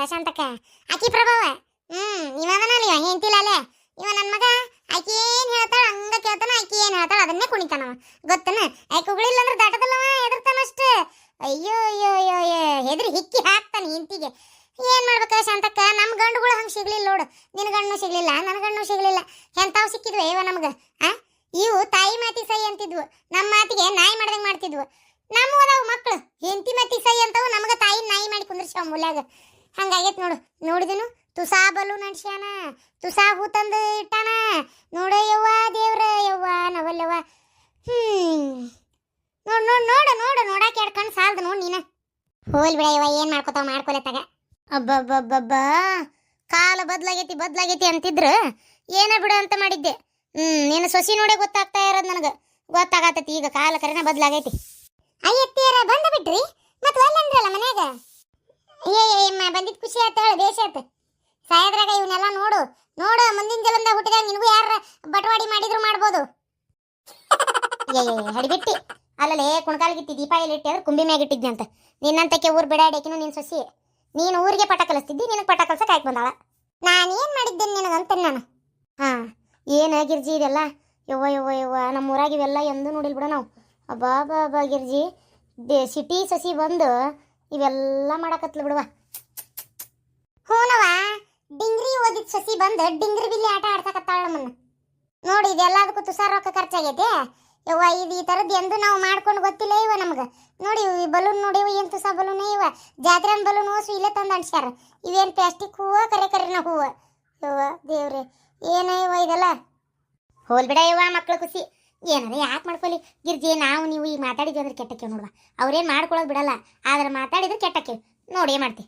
ಅಲ್ಲ ಶಾಂತಕ್ಕ ಆಕಿ ಪ್ರಭಾವ. ಹ್ಮ್ ಇವನಲ್ಲ ಇವ ಹೆಂತಿಲ್ಲ ಇವ ನನ್ನ ಮಗ. ಆಕಿ ಏನ್ ಹೇಳ್ತಾಳ ಹಂಗ ಕೇಳ್ತಾನ, ಆಕಿ ಏನ್ ಹೇಳ್ತಾಳ ಅದನ್ನೇ ಕುಣಿತಾನವ. ಗೊತ್ತನ? ಆಕಿ ಉಗಳಿಲ್ಲ ಅಂದ್ರೆ ದಾಟದಲ್ಲವ, ಹೆದರ್ತಾನ ಅಷ್ಟ. ಅಯ್ಯೋ ಅಯ್ಯೋ ಅಯ್ಯೋ ಅಯ್ಯೋ, ಹೆದ್ರಿ ಹಿಕ್ಕಿ ಹಾಕ್ತಾನೆ ಹೆಂತಿಗೆ ಏನ್ ಮಾಡ್ಬೇಕ ಶಾಂತಕ್ಕ? ನಮ್ ಗಂಡುಗಳು ಹಂಗ್ ಸಿಗ್ಲಿಲ್ಲ ನೋಡು. ನಿನ್ ಗಂಡು ಸಿಗ್ಲಿಲ್ಲ ನನ್ನ ಗಂಡು ಸಿಗ್ಲಿಲ್ಲ. ಎಂತಾವ್ ಸಿಕ್ಕಿದ್ವು ಇವ ನಮ್ಗ, ಆ? ಇವು ತಾಯಿ ಮಾತಿ ಸೈ ಅಂತಿದ್ವು. ನಮ್ಮ ಮಾತಿಗೆ ನಾಯಿ ಮಾಡ್ದಂಗ್ ಮಾಡ್ತಿದ್ವು. ನಮ್ಮ ಮಕ್ಳು. ಹೆಂಡತಿ ಮತಿ ಸೈ ಅಂತವು ನಮ್ಗ ತಾಯಿ ನಾಯಿ ಮಾಡಿ ಕುಂದ್ರಸ್ಯಾವ ಮೂಲ್ಯಾಗ. ಹಂಗಾಗೈತ್ ನೋಡು. ನೋಡಿದನು? ತುಸಾ ಬಲು ನಡ್ಸ್ಯಾನ. ತುಸಾ ಹೂ ತಂದು ಇಟ್ಟಾನ. ನೋಡ ಯವ್ವ ದೇವ್ರ ಯವ್ವ ನವಲ್ಯವ್ವ ಹ್ಮ್. ನೋಡ್ ನೋಡ್ ನೋಡ ನೋಡು. ನೋಡಾಕ ಎರಡು ಕಣ್ ಸಾಲ್ದು ನೋಡ್ ನೀನ. ಹೋಲ್ ಬಿಡ ಯವ್ವ ಏನ್ ಮಾಡ್ಕೊತಾವ ಮಾಡ್ಕೊಲೆ ತಗ. ಅಬ್ಬಬ್ಬಬ್ಬಬ್ಬ. ಕಾಲ ಬದ್ಲಾಗೈತಿ ಬದ್ಲಾಗೈತಿ ಅಂತಿದ್ರು ಏನ ಬಿಡು ಅಂತ ಮಾಡಿದ್ದೆ. ಹ್ಮ್ ನೀನು ಸೊಸಿ ನೋಡೆ ಗೊತ್ತಾಗ್ತಾ ಇರೋದು ನನಗೆ. ಗೊತ್ತಾಗತ್ತೈತಿ ಈಗ ಕಾಲ ಕರೆನ ಬದ್ಲಾಗೈತಿ. ಅಯ್ಯತ್ತೀರ ಬಂದು ಬಿಟ್ರಿ. ಮತ್ತೆ ಒಲ್ಲಂದ್ರಲ್ಲ ಮನ್ಯಾಗ? ಏ ಏಮ್ಮ ಬಂದಿದ್ ಖುಷಿ ಆತ ಹೇಳು, ದೇಶ ಆತ. ಸಾಯದ್ರಾಗ ಇವನ್ನೆಲ್ಲ ನೋಡು ನೋಡು, ಮುಂದಿನ ಜಲಂದ ಹುಟ್ಟಿದಾಗ ನಿನಗೂ ಯಾರ ಬಟವಾಡಿ ಮಾಡಿದ್ರು ಮಾಡ್ಬೋದು. ಏ ಹಡಿಬಿಟ್ಟಿ ಅಲ್ಲಲೇ ಕುಣಕಾಲ್ಗಿತ್ತಿ ದೀಪ ಎಲ್ಲಿ ಇಟ್ಟಿ ಅಂದ್ರೆ ಕುಂಬಿ ಮ್ಯಾಗ ಇಟ್ಟಿದ್ನಿ ಅಂತ. ನಿನ್ನಂತಕ್ಕೆ ಊರ್ ಬಿಡಾಡಕಿನು ನಿನ್ ಸೊಸಿ. ನೀನು ಊರಿಗೆ ಪಟ ಕಲಿಸ್ತಿದ್ದಿ, ನಿನಗೆ ಪಟ ಕಲ್ಸಕ್ಕೆ ಆಯ್ತು ಬಂದಾಳ. ನಾನೇನು ಮಾಡಿದ್ದೇನೆ ನಿನಗಂತ ನಾನು? ಹಾಂ, ಏನು ಗಿರ್ಜಿ ಇದೆಲ್ಲ? ಯವ್ವ ಯವ್ವ ಯವ್ವ ನಮ್ಮ ಊರಾಗ ಇವೆಲ್ಲ ಎಂದೂ ನೋಡಿಲ್ ಬಿಡ ನಾವು. ಅಬ್ಬಾ ಗಿರ್ಜಿ. ಸಿಟಿ ಸಸಿ ಬಂದು ಇವೆಲ್ಲ ಮಾಡಕತ್ಲು ಬಿಡುವ. ಹೂನವ ಡಿಂಗ್ರಿ ಓದಿದ ಸಸಿ ಬಂದು ಡಿಂಗ್ರಿ ಬಿಲ್ಲಿ ಆಟ ಆಡ್ಸಕತ್ತಾಳ ನಮ್ಮನ್ನ. ನೋಡಿ, ಇದೆಲ್ಲದಕ್ಕೂ ತುಸಾರ ರೊಕ್ಕ ಖರ್ಚಾಗೈತೆ? ಯವ್ವ, ಇದು ಈ ಥರದ್ದು ಎಂದು ನಾವು ಮಾಡ್ಕೊಂಡು ಗೊತ್ತಿಲ್ಲ ಇವ ನಮ್ಗೆ. ನೋಡಿ, ಈ ಬಲೂನ್ ನೋಡಿ ಏನು ತುಸ ಬಲೂನ್ ಇವ. ಜಾತ್ರೆ ಬಲೂನ್ ಓಸು ಇಲ್ಲೇ ತಂದು ಅನ್ಸ್ಯಾರ ಇವೇನು ಪ್ಲಾಸ್ಟಿಕ್ ಹೂವ, ಕರೆ ಕರೆನ ಹೂವ? ಯವ್ವ, ದೇವ್ರಿ, ಏನ ಇವ ಇದೆಲ್ಲ? ಹೋಲ್ ಬಿಡ ಇವ ಮಕ್ಳ ಖುಷಿ. ಏನಾರ ಯಾಕೆ ಮಾಡ್ಕೊಳ್ಳಿ ಗಿರ್ಜಿ, ನಾವು ನೀವು ಈಗ ಮಾತಾಡಿದ್ವಿ ಅಂದ್ರೆ ಕೆಟ್ಟಕ್ಕೆ ನೋಡುವ. ಅವ್ರೇನು ಮಾಡ್ಕೊಳ್ಳೋದು ಬಿಡಲ್ಲ, ಆದ್ರೆ ಮಾತಾಡಿದ್ರೆ ಕೆಟ್ಟಕ್ಕೆ ನೋಡಿ ಮಾಡ್ತಿ?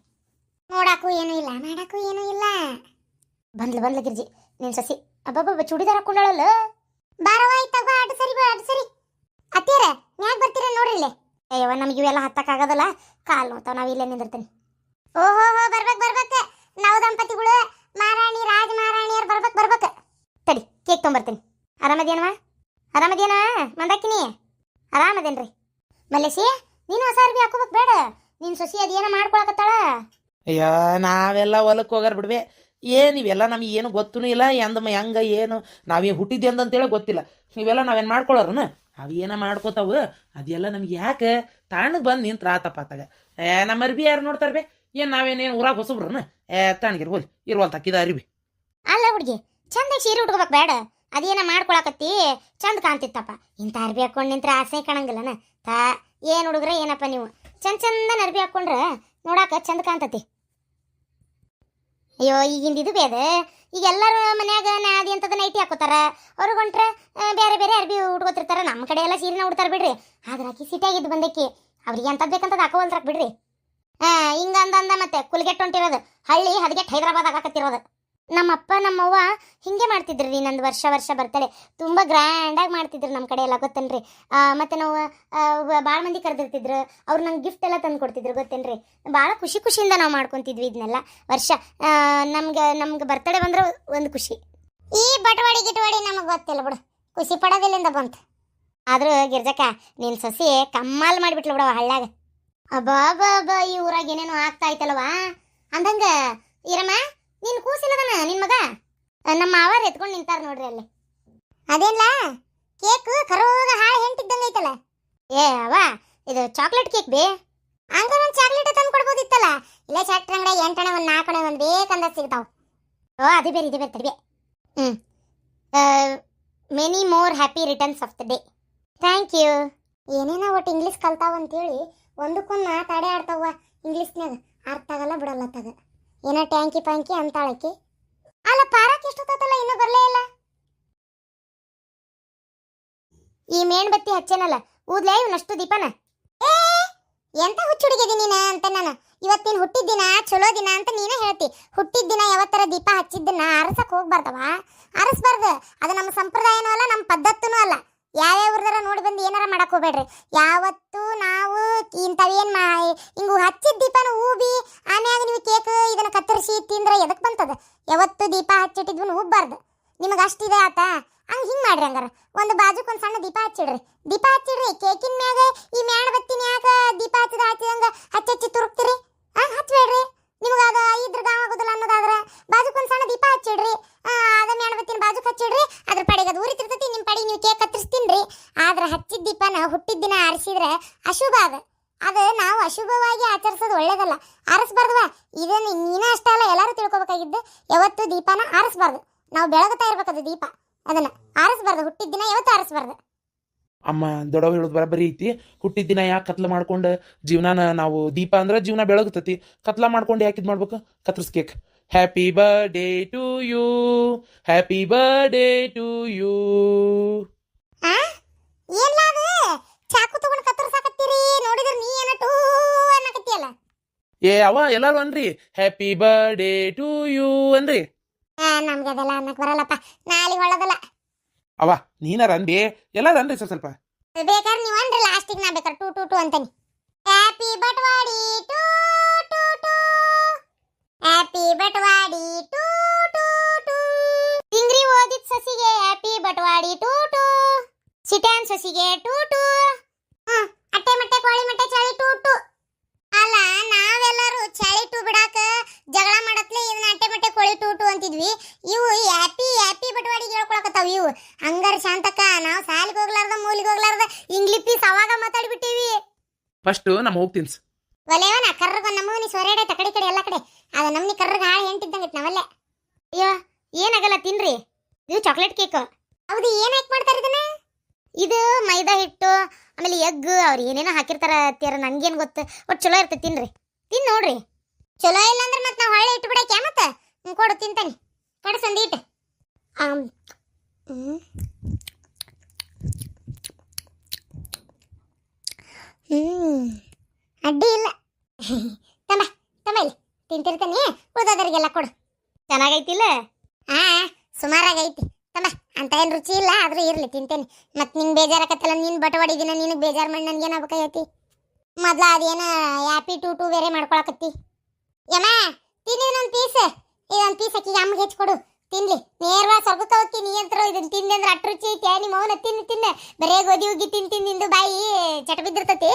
ನೋಡಕ್ಕೂ ಏನೂ ಇಲ್ಲ, ಮಾಡಕ್ಕೂ ಏನೂ ಇಲ್ಲ. ಬಂದ್ಲು ಬಂದ್ಲು ಗಿರ್ಜಿ, ನಿನ್ ಸಸಿ. ಅಬ್ಬಬ್ಬ ಚೂಡಿದಾರ ಹಾಕೊಂಡಳಲ್ಲ? ಬಾರವ ತಗೋ ಅಡ್ ಸರಿ ಬಾ ಅಡ್ ಸರಿ. ಅತ್ತೀರ ಯಾಕೆ ಬರ್ತೀರ ನೋಡ್ರಿ ಇಲ್ಲೇ? ಅಯ್ಯವ ನಮಗೆ ಇವೆಲ್ಲ ಹತ್ತಕ್ಕಾಗೋದಲ್ಲ, ಕಾಲ್ ನೋಡ್ತಾವ, ನಾವು ಇಲ್ಲೇ ನಿಂದಿರ್ತೀನಿ. ಓಹೋ, ಹೋ, ಬರ್ಬೇಕು ಬರ್ಬೇಕು. ನಾವು ದಂಪತಿಗಳು, ಮಹಾರಾಣಿ, ರಾಜ ಮಹಾರಾಣಿಯರು ಬರ್ಬೇಕು ಬರ್ಬೇಕು. ತಡಿ, ಕೇಕ್ ತೊಗೊಂಬರ್ತೀನಿ. ಆರಾಮದೇನವ ಆರಾಮದೇನ? ಮಂದಾಕಿನಿ? ಆರಾಮದೇನ್ರಿ. ಮಲ್ಲೇಶಿ ನೀನು ಹೊಸ ಅರ್ಬಿ ಹಾಕೋಬೇಕು ಬೇಡ. ನಿನ್ ಸೊಸಿ ಅದೇನ ಮಾಡ್ಕೊಳಕತ್ತಾಳ? ಅಯ್ಯ ನಾವೆಲ್ಲ ಹೊಲಕ್ಕೆ ಹೋಗಾರ ಬಿಡ್ವೆ. ಏನು ಇವೆಲ್ಲ ನಮಗೆ ಏನು ಗೊತ್ತೂ ಇಲ್ಲ. ಎಂದಮ್ಮ ಹೆಂಗ ಏನು ನಾವೇ ಹುಟ್ಟಿದ್ದೆ ಅಂತೇಳಿ ಗೊತ್ತಿಲ್ಲ. ಇವೆಲ್ಲ ನಾವೇನು ಮಾಡ್ಕೊಳ್ಳೋರನ ಅವೇನ ಏನ ಮಾಡ್ಕೋತಾವು? ಅದೆಲ್ಲ ನಮ್ಗೆ ಯಾಕೆ? ತಾಣಗೆ ಬಂದು ನಿಂತ ಆತಪ್ಪ ಆತಾಗ. ಏ ನಮ್ಮ ಅರ್ಬಿ ಯಾರು ನೋಡ್ತಾರೆ ಬೇ ಏನು ನಾವೇನೇನು ಊರಾಗ ಹೊಸಬ್ರನ? ಏ ತಾಣಗಿರ್ಬೋದು ಇರ್ವಲ್ ತಕ್ಕಿದ ಅರಿಬಿ. ಅಲ್ಲ ಹುಡುಗಿ ಚಂದ ಸೀರೆ ಉಟ್ಕೋಬೇಕು ಬೇಡ. ಅದೇನ ಮಾಡ್ಕೊಳಕತ್ತಿ ಚಂದ ಕಾಣ್ತಿತ್ತಪ್ಪ. ಇಂಥ ಅರ್ಬಿ ಹಾಕೊಂಡು ನಿಂತ್ರೆ ಆಸೆ ಕಾಣಂಗಿಲ್ಲನ? ತಾ, ಏನು ಹುಡುಗ್ರೆ ಏನಪ್ಪ ನೀವು? ಚಂದ ಚಂದನ ಅರ್ಬಿ ಹಾಕ್ಕೊಂಡ್ರೆ ನೋಡಾಕ ಚಂದ ಕಾಣ್ತತಿ. ಅಯ್ಯೋ, ಈಗಿಂದ ಇದು ಬೇದ. ಈಗ ಎಲ್ಲರೂ ಮನ್ಯಾಗ ನಾದಿ ಅಂತದ ನೈಟಿ ಹಾಕೋತಾರ. ಹೊಂಟ್ರೆ ಬೇರೆ ಬೇರೆ ಅರ್ಬಿ ಉಟ್ಕೋತಿರ್ತಾರ. ನಮ್ಮ ಕಡೆ ಎಲ್ಲ ಸೀರೆನ ಉಡ್ತಾರ ಬಿಡ್ರಿ. ಆದ್ರೆ ಆಕಿ ಸಿಟಿಯಾಗಿದ್ದು ಬಂದಕ್ಕೆ ಅವ್ರಿಗೆ ಎಂಥದ್ದು ಬೇಕಂತದ್ದು ಹಾಕೋವಲ್ರಾಕ್ ಬಿಡ್ರಿ. ಆ, ಹಿಂಗ ಅಂದ ಅಂದ ಮತ್ತೆ ಕುಲ್ಗೆಟ್ ಹೊಂಟಿರೋದು. ಹಳ್ಳಿ ಹದಗೆಟ್ ಹೈದರಾಬಾದ್ ಆಗಾಕತ್ತಿರೋದು ನಮ್ಮಪ್ಪ, ನಮ್ಮವ್ವ ಹಿಂಗೆ ಮಾಡ್ತಿದ್ರು ರೀ ನಂದು ವರ್ಷ ವರ್ಷ ಬರ್ತಡೆ ತುಂಬ ಗ್ರ್ಯಾಂಡಾಗಿ ಮಾಡ್ತಿದ್ರು ನಮ್ಮ ಕಡೆ ಎಲ್ಲ, ಗೊತ್ತೇನ್ರಿ? ಮತ್ತು ನಾವು ಭಾಳ ಮಂದಿ ಕರೆದಿರ್ತಿದ್ರು. ಅವ್ರು ನಂಗೆ ಗಿಫ್ಟ್ ಎಲ್ಲ ತಂದು ಕೊಡ್ತಿದ್ರು, ಗೊತ್ತೇನ್ರಿ? ಭಾಳ ಖುಷಿ ಖುಷಿಯಿಂದ ನಾವು ಮಾಡ್ಕೊತಿದ್ವಿ ಇದನ್ನೆಲ್ಲ ವರ್ಷ. ನಮ್ಗೆ ನಮ್ಗೆ ಬರ್ತಡೆ ಬಂದ್ರೆ ಒಂದು ಖುಷಿ. ಈ ಬಟವಾಡಿ, ಗಿಟವಾಡಿ ನಮಗೆ ಗೊತ್ತಿಲ್ಲ ಬಿಡು. ಖುಷಿ ಪಡೋದಿಲ್ಲಿಂದ ಬಂತು. ಆದರೂ ಗಿರ್ಜಕ್ಕ ನಿನ್ನ ಸೊಸಿ ಕಮ್ಮಾಲ್ ಮಾಡಿಬಿಟ್ಲು ಬಿಡವ ಹಳ್ಳ್ಯಾಗ. ಅಬ್ಬಾ ಬಾ ಬಾ ಈ ಊರಾಗ ಏನೇನೋ ಆಗ್ತಾ ಐತಲ್ವಾ? ಅಂದಂಗ ಇರಮ್ಮ ನಿನ್ ಕೂಸಿಲ್ಲದನ, ನಿನ್ ಮಗ? ನಮ್ಮ ಮಾವಾರ ಎತ್ಕೊಂಡು ನಿಂತಾರ ನೋಡ್ರಿ ಅಲ್ಲಿ. ಅದೇನ್ಲ? ಕೇಕ್ ಕರೋಗ ಹಾಳು ಹೆಂಟಿದ್ದಂಗ ಐತಲ್ಲ? ಏ ಅವ ಇದು ಚಾಕ್ಲೇಟ್ ಕೇಕ್ ಬೇ. ಹಂಗ ಒಂದು ಚಾಕ್ಲೇಟ್ ತಂದು ಕೊಡ್ಬೋದಿತ್ತಲ್ಲ? ಇಲ್ಲ ಚಾಕ್ಲೇಟ್ ಅಂಗಡಿ ಎಂಟಣೆ ಒಂದು ನಾಲ್ಕಣೆ ಒಂದು ಬೇಕಂದ ಸಿಗ್ತಾವ. ಓ, ಅದು ಬೇರೆ, ಇದು ಬೇರೆ, ತಡಿ ಹ್ಞೂ many more happy returns of the day. Thank you. ಏನೇನೋ ಒಟ್ಟು ಇಂಗ್ಲೀಷ್ ಕಲ್ತಾವ ಅಂತೇಳಿ ಒಂದಕ್ಕೊಂದು ಮಾತಾಡೇ ಆಡ್ತಾವ ಇಂಗ್ಲೀಷ್ನ್ಯಾಗ. ಅರ್ಥ ಆಗಲ್ಲ, ಬಿಡಲ್ಲ ತಗ. ಏನೋ ಟ್ಯಾಂಕಿ ಪ್ಯಾಂಕಿ ಅಂತಾಳಕಿ? ಅಲ್ಲ ಪಾರಕ್ ಎಷ್ಟೊತ್ತಲ್ಲ ಇನ್ನೂ ಬರಲೇ ಇಲ್ಲ? ಈ ಮೇಣಬತ್ತಿ ಹಚ್ಚೇನಲ್ಲ, ಊದ್ಲೇ ಇವನಷ್ಟು ದೀಪನ? ಏ, ಎಂತ ಹುಚ್ಚುಡಿಗೆ ನೀನ ಅಂತ ನಾನು? ಇವತ್ತಿನ ಹುಟ್ಟಿದ ದಿನ, ಚಲೋ ದಿನ ಅಂತ ನೀನೇ ಹೇಳ್ತಿ. ಹುಟ್ಟಿದ ದಿನ ಯಾವತ್ತರ ದೀಪ ಹಚ್ಚಿದ್ದನ್ನ ಅರಸಕ್ ಹೋಗ್ಬಾರ್ದವ? ಅರಸ್ಬಾರ್ದು ಅದು ನಮ್ಮ ಸಂಪ್ರದಾಯನೂ ಅಲ್ಲ, ನಮ್ಮ ಪದ್ಧತಿನೂ ಅಲ್ಲ. ಯಾವ್ಯಾವ್ರದಾರ ನೋಡಿ ಬಂದು ಏನಾರ ಮಾಡಕ್ ಹೋಗ್ಬೇಡ್ರಿ. ಯಾವತ್ತು ಇಂಥವೇನ್ ಮಾ ಹಿಂಗು ಹಚ್ಚಿದ ದೀಪನ ಊಬಿ, ಆಮ್ಯಾಗ ನೀವು ಕೇಕ್ ಇದನ್ನ ಕತ್ತರಿಸಿ ತಿಂದ್ರೆ ಎದಕ್ ಬಂತದ? ಯಾವತ್ತು ದೀಪ ಹಚ್ಚಿಟ್ಟಿದ್ವನು ಹೂಬಾರ್ದು ನಿಮಗೆ ಅಷ್ಟಿದೆ ಆತ? ಹಂಗ ಹಿಂಗ ಮಾಡ್ರಿ ಹಂಗಾರ. ಒಂದು ಬಾಜುಕ್ ಒಂದ್ ಸಣ್ಣ ದೀಪ ಹಚ್ಚಿಡ್ರಿ. ದೀಪ ಹಚ್ಚಿಡ್ರಿ, ಕೇಕಿನ ಮ್ಯಾಗ ಈ ಮ್ಯಾಣ ಯಾಕ ದೀಪ ಹಚ್ಚದ ಹಚ್ಚಿದಂಗ ಹಚ್ಚಿ ತುರುಕ್ತಿರಿ. ಆ ಹಚ್ಬೇಡ್ರಿ. ನಿಮ್ಗೆ ಅದು ಇದ್ರ ಗಾವ ಆಗೋದಿಲ್ಲ ಅನ್ನೋದಾದ್ರೆ ಬಾಜುಕ್ ಒಂದ್ ಸಣ್ಣ ದೀಪ ಹಚ್ಚಿಡ್ರಿ. ಅದ ಮ್ಯಾಣ ಮೇಣಬತ್ತಿನ ಬಾಜುಕ್ ಹಚ್ಚಿಡ್ರಿ. ಅದ್ರ ಪಡೆಗೆ ಅದು ಉರಿತಿರ್ತೈತಿ ನಿಮ್ಮ ಪಡಿ ನೀವು ಕೇಕ್ ಕತ್ತರಿಸ್ತೀನ್ರಿ ಆದ್ರ ಹಚ್ಚಿದ ದೀಪನ ಹುಟ್ಟಿದ ದಿನ ಆರಿಸಿದ್ರೆ ಅಶುಭ ಅದ. ಅದು ನಾವು ಅಶುಭವಾಗಿ ಆಚರಿಸೋದು ಒಳ್ಳೇದಲ್ಲ. ಆರಿಸ್ಬಾರ್ದವಾ ಇದನ್ನ ನೀನ ಅಷ್ಟೇ ಅಲ್ಲ ಎಲ್ಲರೂ ತಿಳ್ಕೊಬೇಕಾಗಿದ್ದು. ಯಾವತ್ತು ದೀಪನ ಆರಿಸ್ಬಾರ್ದು. ನಾವು ಬೆಳಗುತ್ತಾ ಇರ್ಬೇಕದು ದೀಪ. ಅದನ್ನ ಆರಿಸ್ಬಾರ್ದು. ಹುಟ್ಟಿದ ದಿನ ಯಾವತ್ತು ಆರಿಸ್ಬಾರ್ದು. ಅಮ್ಮ ದೊಡ್ಡವ ಹೇಳೋದು ಬರಬರಿ ಐತಿ. ಹುಟ್ಟಿದ ದಿನ ಯಾಕೆ ಕತ್ಲ ಮಾಡ್ಕೊಂಡು ಜೀವನಾನ ನಾವು ದೀಪ ಅಂದ್ರೆ ಜೀವನ ಬೆಳಗುತ್ತತಿ. ಕತ್ಲ ಮಾಡ್ಕೊಂಡು ಯಾಕೆ ಇದು ಮಾಡ್ಬೇಕು? ಕತ್ರಿಸ್ cake happy birthday to you happy birthday to you ನೀ ಏನ ಟೂ ಅನ್ನಕತ್ತೀಯಲ್ಲ? ಏ ಅವ ಎಲ್ಲಾರು ಅನ್ರಿ. ಹ್ಯಾಪಿ ಬರ್ಡೇ ಟು ಯು ಅನ್ರಿ. ಆ, ನಮ್ಗೆ ಅದೆಲ್ಲ ಅನ್ನಕ್ ಬರಲ್ಲಪ್ಪ. ನಾಳೆ ಹೊಳ್ಳದಲ್ಲ ಅವ ನೀನಾರ ಅನ್ರಿ ಎಲ್ಲಾರು ಅನ್ರಿ ಸ್ವಲ್ಪ ಸ್ವಲ್ಪ. ಬೇಕಾದ್ರೆ ನೀವು ಅನ್ರಿ ಲಾಸ್ಟಿಗೆ ನಾ ಬೇಕಾದ್ರೆ ಟೂ ಟೂ ಟೂ ಅಂತಾನೆ. Happy birthday to to to. Happy birthday to to to. ತಿಂಗ್ರಿ ಓದಿದ ಸಸಿಗೆ ಹ್ಯಾಪಿ ಬಟ್ವಾಡಿ ಟೂ. ಟೂ ಸಿಟ್ಯಾನ್ ಸಸಿಗೆ ಟೂ ಟೂ. ಕೋಳಿ ಮಟ್ಟ ಚಳಿ ಟೂಟು ಅಲ್ಲ ನಾವೆಲ್ಲರೂ ಚಳಿ ಟೂ ಬಿಡಾಕ ಜಗಳ ಮಾಡತ್ಲೆ ಇದನ್ನ ಅಟ್ಟೆ ಮಟ್ಟೆ ಕೋಳಿ ಟೂಟು ಅಂತಿದ್ವಿ. ಇವು ಹ್ಯಾಪಿ ಹ್ಯಾಪಿ ಬಟವಾಡಿ ಹೇಳ್ಕೊಳಕತ್ತಾವ ಇವು. ಹಂಗಾರ ಶಾಂತಕ್ಕ ನಾವು ಸಾಲಿಗೆ ಹೋಗ್ಲಾರ್ದ ಮೂಲಿಗೆ ಹೋಗ್ಲಾರ್ದ ಇಂಗ್ಲಿಷ್ ಪೀಸ್ ಅವಾಗ ಮಾತಾಡ್ಬಿಟ್ಟಿವಿ. ಫಸ್ಟ್ ನಮ್ಮ ಹೋಗ್ತೀನಿ ತಿನ್ಸ್. ನಾ ಕರ್ರಗ ನಮ್ಮನಿ ಸೊರೆಡೆ ತಕಡಿ ಕಡೆ ಎಲ್ಲ ಕಡೆ. ಅದ ನಮ್ನಿ ಕರ್ರಗ ಹಾಳು ಹೆಂಟಿದ್ದಂಗೆ ನಾವಲ್ಲೇ. ಅಯ್ಯೋ ಏನಾಗಲ್ಲ ತಿನ್ರಿ. ಇದು ಚಾಕ್ಲೇಟ್ ಕೇಕ್ ಹೌದು ಏನ್ ಹಾಕಿ ಮಾಡ್ತಾರ ಇದನ್ನ? ಇದು ಮೈದಾ ಹಿಟ್ಟು ಆಮೇಲೆ ಎಗ್ ಅವ್ರು ಏನೇನೋ ಹಾಕಿರ್ತಾರ ತೀರ ನನ್ಗೇನ್ ಗೊತ್ತು. ಒಟ್ಟು ಚಲೋ ಇರ್ತೈತಿ ತಿನ್ರಿ. ತಿನ್ ನೋಡ್ರಿ. ಚಲೋ ಇಲ್ಲ ಅಂದ್ರೆ ಮತ್ತೆ ನಾವು ಹೊಳ್ಳೆ ಇಟ್ಟು ಬಿಡಕ್ಕೆ ಮತ್ತೆ? ಕೊಡು ತಿಂತಾನೆ ಆಮ್. ಹ್ಮ್. ಹ್ಮ್ ಅಡ್ಡಿ ಇಲ್ಲ. ತಮ್ಮ ತಮ್ಮ ಇಲ್ಲಿ. ತಿಂತಿರ್ತಾನೆ. ಉಳ್ದೋದರಿಗೆಲ್ಲ ಕೊಡು. ಚೆನ್ನಾಗೈತಿಲ್ಲ? ಹಾ ಸುಮಾರಾಗೈತಿ. ಅಂತ ಏನು ರುಚಿ ಇಲ್ಲ, ಆದರೂ ಇರ್ಲಿ, ತಿಂತೇನೆ. ಮತ್ತೆ ನಿಂಗೆ ಬೇಜಾರಾಕತ್ತಲ್ಲ, ನೀನ್ ಬಟವಾಡಿ ದಿನ ಬೇಜಾರು ಮಾಡಿ ನನಗೇನು ಆಗ್ಬೇಕಾಗೈತಿ ಮೊದ್ಲ ಅದೇನ ಹ್ಯಾಪಿ ಟೂ ಟೂ ಬೇರೆ ಮಾಡ್ಕೊಳಕತ್ತಿ. ಯಮ್ಮ, ತಿನ್ನಿ ಒಂದು ಪೀಸ್ ಇದೊಂದ್ ಪೀಸ್ ಅಕ್ಕಿಗೆ ಅಮ್ಮಗೆ ಹೆಚ್ಚಿಕೊಡು ತಿನ್ಲಿ. ನೇರವಾ ಸ್ವರ್ಗಕ್ಕೆ ಹೋಗಿ ನೀ ಅಂತ ಇದನ್ನ ತಿಂದೆ ಅಂದ್ರೆ ಅಟ್ ರುಚಿ ಐತಿ. ನಿಮ್ಮ ಮೌನ ತಿನ್ನು ತಿನ್ನ ಬರೇ ಗೋಧಿ ಹೋಗಿ ತಿನ್ ತಿನ್, ನಿಂದು ಬಾಯಿ ಚಟ ಬಿದ್ದಿರ್ತತಿ.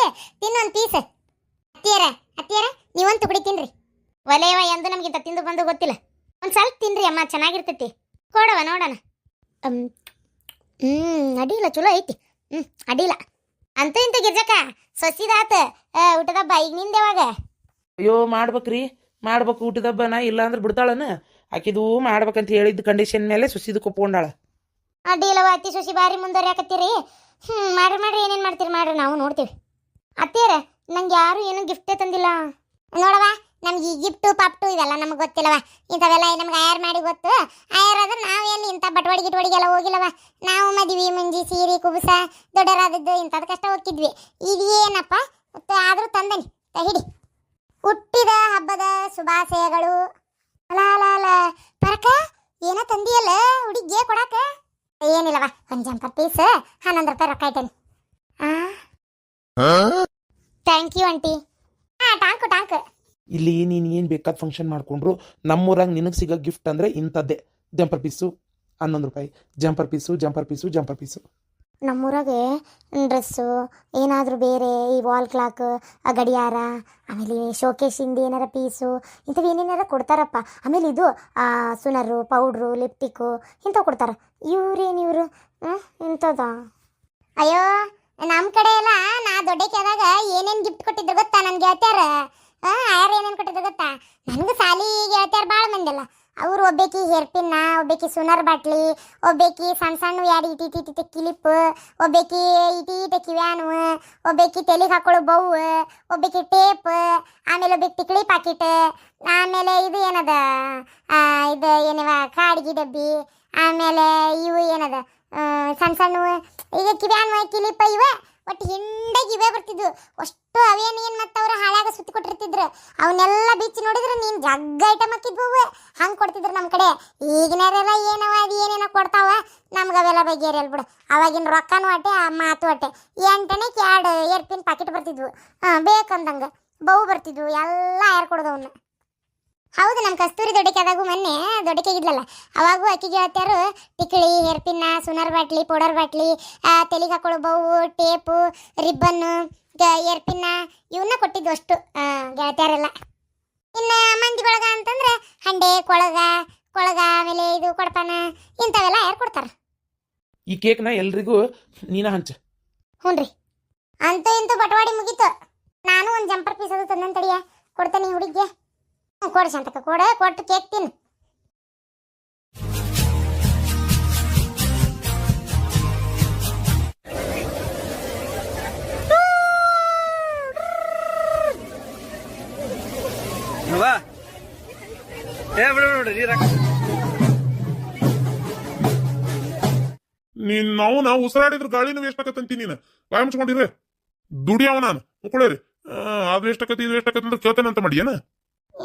ಒಂದು ಪೀಸ್ ಅತ್ತಿಯರ ಅತ್ತಿಯರ ನೀವೊಂದು ತುಕಡಿ ತಿನ್ರಿ. ಒಲೆಯವ ಎಂದು ನಮಗಿಂತ ತಿಂದು ಬಂದು ಗೊತ್ತಿಲ್ಲ. ಒಂದು ಸ್ವಲ್ಪ ತಿನ್ರಿ ಅಮ್ಮ, ಚೆನ್ನಾಗಿರ್ತೈತಿ. ಕೊಡವ ನೋಡೋಣ. ಹ್ಮ್ ಅಡಿಲ್ಲ ಚಲೋ ಐತಿ. ಹ್ಞೂ ಅಡಿಲ್ಲ ಅಂತ ಇಂತ ಗಿರ್ಜಕ್ಕ ಸೊಸಿದಾತ ಊಟದಬ್ಬ ಈಗ ನಿಂದ ಯಾವಾಗ? ಅಯ್ಯೋ ಮಾಡ್ಬೇಕ್ರಿ. ಮಾಡ್ಬೇಕು ಊಟದ ಹಬ್ಬನ ಇಲ್ಲ ಅಂದ್ರೆ ಬಿಡ್ತಾಳನ. ಆಕಿದು ಮಾಡ್ಬೇಕಂತ ಹೇಳಿದ ಕಂಡೀಷನ್ ಮೇಲೆ ಸುಸಿದು ಕೊಪ್ಪೊಂಡಾಳ ಅಡ್ಡಿಲ್ಲವ ಅತ್ತಿ ಸೊಸಿ ಬಾರಿ ಮುಂದುವರಿಯಾಕತ್ತೀರಿ ಹ್ಞೂ ಮಾಡ್ರಿ ಮಾಡ್ರಿ ಏನೇನು ಮಾಡ್ತೀರಿ ಮಾಡ್ರಿ ನಾವು ನೋಡ್ತೀವಿ. ಅತ್ತಿಯರ ನಂಗೆ ಯಾರು ಏನು ಗಿಫ್ಟೇ ತಂದಿಲ್ಲ. ನೋಡವ ನಮ್ಗೆ ಈ ಗಿಫ್ಟು ಪಾಪ್ಟು ಇವೆಲ್ಲ ನಮಗೆ ಗೊತ್ತಿಲ್ಲವ. ಇಂಥವೆಲ್ಲ ನಮ್ಗೆ ಆಯರ್ ಮಾಡಿ ಗೊತ್ತು. ಆಯರ್ ಆದ್ರೆ ನಾವೇನು ಇಂಥ ಬಟವಾಡಿ ಗಿಟವಾಡಿಗೆಲ್ಲ ಹೋಗಿಲ್ಲವ. ನಾವು ಮದುವೆ ಮುಂಜಿ ಸೀರೆ ಕುಬುಸ ದೊಡ್ಡರಾದದ್ದು ಇಂಥದಕ್ಕಷ್ಟ ಹೋಗಿದ್ವಿ ಈಗ ಇದೇನಪ್ಪ ಆದ್ರೂ ತಂದನಿ. ಹಿಡಿ. ಹುಟ್ಟಿದ ಹಬ್ಬದ ಶುಭಾಶಯಗಳು. ಅಲ ಅಲ ಅಲ ಪರಕ ಏನೋ ತಂದಿಯಲ್ಲ? ಹುಡುಗಿಗೆ ಕೊಡಾಕ? ಏನಿಲ್ಲವ. ಒಂದು ಜಂಪರ್ ಪೀಸ್ ಹನ್ನೊಂದು ರೂಪಾಯಿ ರೊಕ್ಕ ಇಟ್ಟೇನಿ ಥ್ಯಾಂಕ್ ಯು ಆಂಟಿ ಹಾಂ ಟಾಂಕು ಟಾಂಕು. ಇಲ್ಲಿ ನೀನು ಏನು ಬೇಕಾದ ಫಂಕ್ಷನ್ ಮಾಡ್ಕೊಂಡ್ರು, ನಮ್ಮೂರಾಗ ನಿನಗೆ ಸಿಗೋ ಗಿಫ್ಟ್ ಅಂದರೆ ಇಂಥದ್ದೇ. ಜಂಪರ್ ಪೀಸು, ಹನ್ನೊಂದು ರೂಪಾಯಿ. Jumper piece jumper piece jumper piece. ನಮ್ಮೂರಾಗೆ dress, ಏನಾದರೂ ಬೇರೆ, ಈ ವಾಲ್ ಕ್ಲಾಕ್ ಗಡಿಯಾರ, ಆಮೇಲೆ ಶೋಕೇಶಿಂದ ಏನಾರ ಪೀಸು, ಇಂಥವು ಏನೇನಾರ ಕೊಡ್ತಾರಪ್ಪ. ಆಮೇಲೆ ಇದು ಸುನರು, ಪೌಡ್ರು ಲಿಪ್ಟಿಕ್ಕು ಇಂಥವು ಕೊಡ್ತಾರೆ. ಇವ್ರೇನು ಇವರು? ಇಂಥದ ಅಯ್ಯೋ ನಮ್ಮ ಕಡೆ ಎಲ್ಲ ನಾ ದೊಡ್ಡಕ್ಕೆ ಆದಾಗ ಏನೇನು ಗಿಫ್ಟ್ ಕೊಟ್ಟಿದ್ರು ಗೊತ್ತಾ ನನ್ನ ಗೆಳತ್ಯಾರ ಯಾರು ಏನೇನು ಕೊಟ್ಟಿದ್ರು ಗೊತ್ತಾ? ನನಗೆ ಸಾಲಿ ಗೆಳತ್ಯಾರ ಭಾಳ ಮಂದಿಲ್ಲ ಅವ್ರು ಒಬ್ಬೇಕಿ ಹೇರ್ಪಿನ್ನ, ಒಬ್ಬೇಕಿ ಸುನರ್ ಬಾಟ್ಲಿ, ಒಬ್ಬೇಕಿ ಸಣ್ಣ ಸಣ್ಣ ಯಾರು ಇಟಿ ಇಟಿ ಕ್ಲಿಪ್, ಒಬ್ಬೇಕಿ ಇಟಿ ಇಟ ಕಿವ್ಯಾನು, ಒಬ್ಬೇಕಿ ತಲೆಗೆ ಹಾಕೊಳ್ಳೋ ಬೌ, ಒಬ್ಬೇಕಿ ಟೇಪ್, ಆಮೇಲೆ ಒಬ್ಬೇಕಿ ಟಿಕ್ಳಿ ಪಾಕಿಟ್, ಆಮೇಲೆ ಇದು ಏನದ? ಇದು ಏನವ? ಕಾಡಿಗೆ ಡಬ್ಬಿ, ಆಮೇಲೆ ಇವು ಏನದ? ಸಣ್ಣ ಸಣ್ಣ ಈಗ ಕಿವ್ಯಾನು ಕಿಲಿಪ ಇವ ಒಟ್ಟು ಹಿಂಡಾಗಿ ಇವೇ ಬರ್ತಿದ್ವು. ಅಷ್ಟು ಅವೇನು ಏನು ಮತ್ತೆ ಅವ್ರು ಹಾಳಾಗ ಸುತ್ತಿ ಕೊಟ್ಟಿರ್ತಿದ್ರು. ಅವನ್ನೆಲ್ಲ ಬಿಚ್ಚಿ ನೋಡಿದ್ರೆ ನೀನು ಜಗ್ಗ ಐಟಮ್ ಹಾಕಿದ್ವು ಹಂಗೆ ಕೊಡ್ತಿದ್ರು ನಮ್ಮ ಕಡೆ. ಈಗಿನವರೆಲ್ಲ ಏನವ, ಅದು ಏನೇನೋ ಕೊಡ್ತಾವ. ನಮ್ಗೆ ಅವೆಲ್ಲ ಬಗೆಹರಿಯಲ್ ಬಿಡು. ಅವಾಗಿನ ರೊಕ್ಕನೂ ಅಟ್ಟೆ, ಆ ಮಾತು ಅಟ್ಟೆ. ಎಂಟನೇ ಎರಡು ಏರ್ಪಿನ್ ಪ್ಯಾಕೆಟ್ ಬರ್ತಿದ್ವು. ಹಾಂ, ಬೇಕಂದಂಗೆ. ಬಹು ಬರ್ತಿದ್ವು. ಎಲ್ಲ ಯಾರು ಕೊಡೋದವನ್ನ ಹೌದು ನಮ್ಮ ಕಸ್ತೂರಿ ದೊಡ್ಡಕ್ಕೆ ಆದಾಗೂ ಮೊನ್ನೆ ದೊಡ್ಡಕ್ಕೆ ಇದ್ಲಲ್ಲ ಅವಾಗೂ ಅಕ್ಕಿಗೆ ಹೇಳ್ತಾರು ಟಿಕ್ಳಿ ಹೆರ್ಪಿನ್ನ ಸುನರ್ ಬಾಟ್ಲಿ ಪೌಡರ್ ಬಾಟ್ಲಿ ತಲೆಗೆ ಹಾಕೊಳ್ಳೋ ಬೌ ಟೇಪು ರಿಬ್ಬನ್ನು ಏರ್ಪಿನ್ನ ಇವನ್ನ ಕೊಟ್ಟಿದ್ದು ಅಷ್ಟು ಗೆಳತಿಯರೆಲ್ಲ ಇನ್ನು ಮಂದಿ ಕೊಳಗ ಅಂತಂದ್ರೆ ಹಂಡೆ ಕೊಳಗ ಕೊಳಗ ಆಮೇಲೆ ಇದು ಕೊಡಪಾನ ಇಂಥವೆಲ್ಲ ಯಾರು ಕೊಡ್ತಾರೆ? ಈ ಕೇಕ್ನ ಎಲ್ರಿಗೂ ನೀನ ಹಂಚ. ಹ್ಞೂನ್ರಿ ಅಂತೂ ಇಂತೂ ಬಟವಾಡಿ ಮುಗೀತು. ನಾನು ಒಂದು ಜಂಪರ್ ಪೀಸ್ ಅದು ತಂದಂತಡಿಯ. ತಡಿಯ ಕೊಡ್ತೇನೆ ಹುಡುಗಿಗೆ. ಹ್ಞೂ ಕೊಡು ಶಾಂತಕ್ಕ ಕೊಡ. ಕೊಟ್ಟು ಕೇಕ್ ತಿನ್ನು. ಬಾ ಏ ಬಿಡು ಬಿಡು ನೀರ್ ಹಾಕು. ನೀನ್ ನಾವು ನಾವು ಉಸಿರಾಡಿದ್ರ ಗಾಳಿನೂ ವೇಸ್ಟ್ ಆಕತ್ತಂತಿ ನೀನು? ಬಾಯ್ ಮುಚ್ಕೊಂಡಿರಿ ದುಡಿಯವ ನಾನು. ಮುಕ್ಕಳೇರಿ ಅದು ವೇಸ್ಟ್ ಆಕತಿ ಇದು ವೇಸ್ಟ್ ಆಕತಿ ಅಂತ ಕೇಳ್ತೇನೆ ಅಂತ ಮಾಡಿ ಏನ?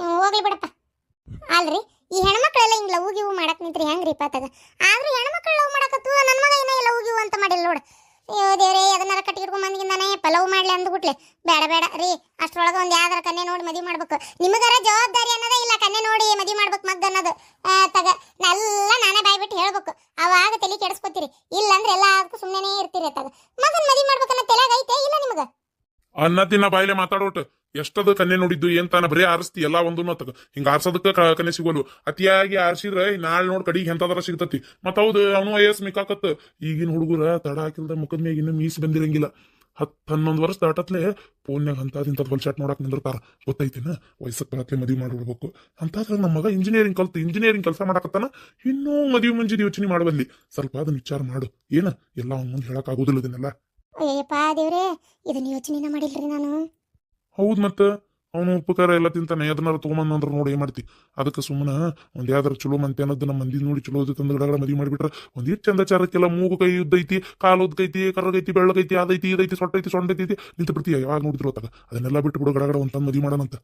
ಹೋಗ್ಲಿ ಬಿಡಪ್ಪ. ಅಲ್ರಿ, ಈ ಹೆಣ್ಮಕ್ಳೆಲ್ಲ ಹಿಂಗ್ ಲವ್ ಗಿವ್ ಮಾಡಕ್ ನಿಂತ್ರಿ ಹೆಂಗ್ರಿ ಪಾತಾಗ ಆದ್ರೆ ಹೆಣ್ಮಕ್ಳು ಲವ್ ಮಾಡಕತ್ತು ನನ್ನ ಮಗ ಏನ ಲವ್ ಗಿವ್ ಅಂತ ಮಾಡಿಲ್ಲ ನೋಡು. ಅಯ್ಯೋ ದೇವ್ರೇ ಅದನ್ನ ಕಟ್ಟಿ ಹಿಡ್ಕೊಂಡ್ ಬಂದಿಂದಾನೆ ಪಲವ್ ಮಾಡ್ಲಿ ಅಂದ್ಬಿಟ್ಲೆ ಬೇಡ ಬೇಡ, ರೀ, ಅಷ್ಟ್ರೊಳಗ ಒಂದ್ ಯಾವ್ದಾರ ಕನ್ನೆ ನೋಡಿ ಮದಿ ಮಾಡ್ಬೇಕು. ನಿಮಗಾರ ಜವಾಬ್ದಾರಿ ಅನ್ನೋದೇ ಇಲ್ಲ ಕನ್ನೆ ನೋಡಿ ಮದಿ ಮಾಡ್ಬೇಕು ಮಗ್ಗ ಅನ್ನೋದು. ತಗ ಎಲ್ಲ ನಾನೇ ಬಾಯ್ಬಿಟ್ಟು ಹೇಳ್ಬೇಕು. ಅವಾಗ ತಲೆ ಕೆಡಿಸ್ಕೊತೀರಿ. ಇಲ್ಲಂದ್ರೆ ಎಲ್ಲದಕ್ಕೂ ಸುಮ್ಮನೆ ಇರ್ತೀರಿ ತಗ ಮಗನ್ ಮದ್ವಿ ಮಾಡ್ಬೇಕನ್ನೋ ತಲೆಯಾಗ ಐತೆ ಇಲ್ಲ ನಿಮಗ ಅನ್ನ ತಿನ್ನ ಬಾಯಿಲೆ ಮಾತಾಡೋಟ. ಎಷ್ಟದ ಕನ್ನೆ ನೋಡಿದ್ದು, ಏನ್ ತಾನ ಬರೀ ಆರಿಸ್ತಿ, ಎಲ್ಲಾ ಒಂದು ತಗ ಹಿಂಗ ಆರ್ಸೋದಕ್ಕ ಕನ್ನೆ ಸಿಗೋಲು ಅತಿಯಾಗಿ ಆರಿಸಿದ್ರ ನಾಳೆ ನೋಡ್ ಕಡಿಗೆ ಎಂತದಾರ ಸಿಗ್ತತಿ. ಮತ್ತ ಹೌದು, ಅವನು ಐ ಎಸ್ ಮಿಕ್ಕಾಕತ್ ಈಗಿನ ಹುಡುಗರ ತಡ ಹಾಕಿಲ್ದ ಮುಖದ ಮ್ಯಾಗ ಇನ್ನು ಮೀಸ್ ಬಂದಿರಂಗಿಲ್ಲ. ಹತ್ ಹನ್ನೊಂದು ವರ್ಷ ದಾಟತ್ಲೆ ಫೋನ್ಯಾಗ ಅಂತದ್ ಇಂಥದ್ ಹೊಲ್ಚಾಟ್ ನೋಡಕ್ ನಿಂದಿರ್ತಾರ. ಗೊತ್ತೈತಿನ? ವಯಸ್ಸಕ್ಕೆ ಬರತ್ಲೆ ಮದುವೆ ಮಾಡಿಬಿಡ್ಬೇಕು. ಅಂತಾದ್ರೆ ನಮ್ಮ ಮಗ ಇಂಜಿನಿಯರಿಂಗ್ ಕಲ್ತು, ಇಂಜಿನಿಯರಿಂಗ್ ಕೆಲಸ ಮಾಡಕತ್ತಾನ. ಇನ್ನೂ ಮದುವೆ ಮುಂಜಿದ ಯೋಚನೆ ಮಾಡಬಲ್ಲಿ ಸ್ವಲ್ಪ ಅದನ್ನ ವಿಚಾರ ಮಾಡು. ಏನ? ಎಲ್ಲ ಅವ್ನ ಮುಂದೆ ಹೇಳಕ್ ಆಗೋದಿಲ್ಲ ಇದನ್ನೆಲ್ಲ. ಅಯ್ಯಪ್ಪ ದೇವ್ರೆ ಇದನ್ನ ಯೋಚನೆನ ಮಾಡಿಲ್ರಿ ನಾನು. ಹೌದ್ ಮತ್ತ. ಅವನು ಉಪಕಾರ ಎಲ್ಲ ತಿಂತಾನೆ ಅದನ್ನಾರ ತಗೊಂಬಂದ್ ಅಂದ್ರೆ ನೋಡಿ ಏನ್ ಮಾಡ್ತಿ? ಅದಕ್ಕೆ ಸುಮ್ಮನೆ ಒಂದ್ ಯಾವ್ದಾರ ಚಲೋ ಮಂತೆ ಅನ್ನೋದು ನಮ್ಮ ಮಂದಿ ನೋಡಿ ಚಲೋ ತಂದು ಗಿಡಗಳ ಮದ್ವಿ ಮಾಡಿಬಿಟ್ರ. ಒಂದ್ ಚಂದ ಚಾರಕ್ಕೆಲ್ಲ ಮೂಗು ಕೈ ಉದ್ದೈತಿ ಕಾಲು ಉದ್ದೈತಿ ಕರಗೈತಿ ಬೆಳ್ಳಗೈತಿ ಅದೈತಿ ಇದೈತಿ ಸೊಟ್ಟೈತಿ ಸೊಂಡೈತಿ ನಿಂತು ಬಿಡ್ತೀಯ? ಯಾವಾಗ ನೋಡಿದ್ರು ಅತ್ತಾಗ ಅದನ್ನೆಲ್ಲ ಬಿಟ್ಟು ಬಿಡು ಗಡಗಡ ಒಂದ್ ತಂದ್ ಮದ್ವಿ ಮಾಡೋಣಂತ.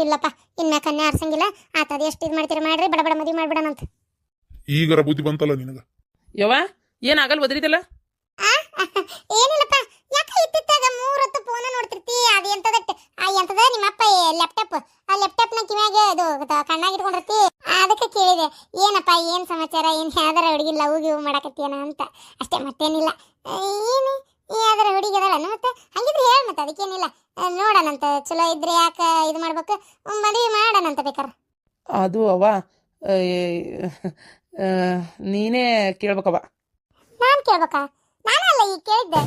ಇಲ್ಲಪ್ಪ ಇನ್ನ ಕನ್ಯಾ ಆರ್ಸಂಗಿಲ್ಲ. ಆತದ ಎಷ್ಟು ಇದು ಮಾಡ್ತೀರ ಮಾಡ್ರಿ ಬಡ ಬಡ ಮದಿ ಮಾಡ್ಬಿಡಣಂತ. ಈಗರ ಬುದ್ಧಿ ಬಂತಲ್ಲ ನಿನಗ? ಯವ್ವ ಏನಾಗಲ್ ಒದರಿದಲ್ಲ? ಏನಿಲ್ಲಪ್ಪ ಯಾಕ ಇತ್ತಿತ್ತಾಗ ಮೂರೊತ್ತು ಫೋನ್ ನೋಡ್ತಿರ್ತಿ? ಅದು ಎಂತದ ಆ ಎಂತದ ನಿಮ್ಮಪ್ಪ ಲ್ಯಾಪ್ಟಾಪ್ ಆ ಲ್ಯಾಪ್ಟಾಪ್ನ ಕಿವ್ಯಾಗ ಅದು ಕಣ್ಣಾಗ ಇಟ್ಕೊಂಡಿರ್ತಿ? ಅದಕ್ಕೆ ಕೇಳಿದೆ ಏನಪ್ಪ ಏನ್ ಸಮಾಚಾರ? ಏನ್ ಯಾವ್ದಾರ ಹುಡುಗಿ ಲವ್ ಗಿವ್ ಮಾಡಕತ್ತೀಯನ ಅಂತ. ಅಷ್ಟೇ ಮತ್ತೇನಿಲ್ಲ. ಆ, ಏನು? ಯಾವ್ದಾರ ಹುಡುಗಿ ಅದಾಳ ಮತ್ತೆ? ಹಂಗಿದ್ರೆ ಹೇಳ ಮತ್ತೆ ಅದಕ್ಕೇನಿಲ್ಲ. ಆ, ನೋಡಣಂತ ಚಲೋ ಇದ್ರೆ ಯಾಕ ಇದು ಮಾಡ್ಬೇಕು? ಮದುವೆ ಮಾಡಣಂತ ಬೇಕಾರ. ಅದು ಅವ ಆ, ಆ, ನೀನೇ ಕೇಳ್ಬೇಕವ ನಾನ್ ಕೇಳ್ಬೇಕಾ? ನಾನಲ್ಲ ಈಗ ಕೇಳಿದ್ದೆ